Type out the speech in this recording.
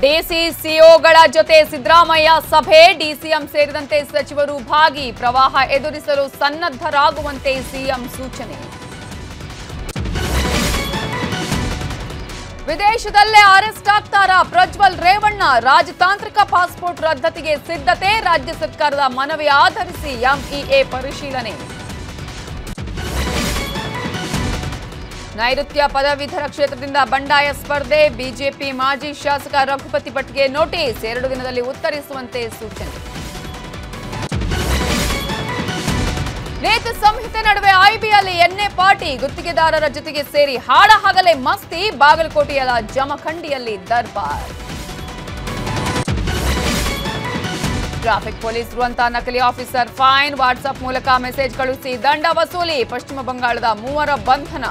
DC ಸಿಒಗಳ ಜೊತೆ ಸಿದ್ದರಾಮಯ್ಯ ಸಭೆ, DCM ಸೇರಿದಂತೆ ಸಚಿವರು ಭಾಗಿ ಪ್ರವಾಹ ಎದುರಿಸಲು ಸನ್ನದ್ಧರಾಗುವಂತೆ ಸಿಎಂ ಸೂಚನೆ. ವಿದೇಶದಲ್ಲೇ ಅರೆಸ್ಟ್ ಆಗ್ತಾರಾ ಪ್ರಜ್ವಲ್ ರೇವಣ್ಣ? ರಾಜತಾಂತ್ರಿಕ ಪಾಸ್ಪೋರ್ಟ್ ರದ್ದತಿಗೆ ಸಿದ್ಧತೆ, ರಾಜ್ಯ ಸರ್ಕಾರದ ಮನವಿ ಆಧರಿಸಿ ಎಂಇಎ ಪರಿಶೀಲನೆ. ನೈಋತ್ಯ ಪದವೀಧರ ಕ್ಷೇತ್ರದಿಂದ ಬಂಡಾಯ ಸ್ಪರ್ಧೆ, ಬಿಜೆಪಿ ಮಾಜಿ ಶಾಸಕ ರಘುಪತಿ ಭಟ್ಗೆ ನೋಟಿಸ್. ಎರಡು ದಿನದಲ್ಲಿ ಉತ್ತರಿಸುವಂತೆ ಸೂಚನೆ. ನೇತ ಸಂಹಿತೆ ನಡುವೆ ಐಬಿಎಲ್ ಎನ್ಎ ಪಾರ್ಟಿ ಗುತ್ತಿಗೆದಾರರ ಜೊತೆಗೆ ಸೇರಿ ಹಾಡ ಹಗಲೇ ಮಸ್ತಿ, ಬಾಗಲಕೋಟೆಯ ಜಮಖಂಡಿಯಲ್ಲಿ ದರ್ಬಾರ್. ಟ್ರಾಫಿಕ್ ಪೊಲೀಸ್ ಅಂತ ನಕಲಿ ಆಫೀಸರ್ ಫೈನ್ ವಾಟ್ಸ್ಆಪ್ ಮೂಲಕ ಮೆಸೇಜ್ ಕಳುಹಿಸಿ ದಂಡ ವಸೂಲಿ, ಪಶ್ಚಿಮ ಬಂಗಾಳದ ಮೂವರ ಬಂಧನ.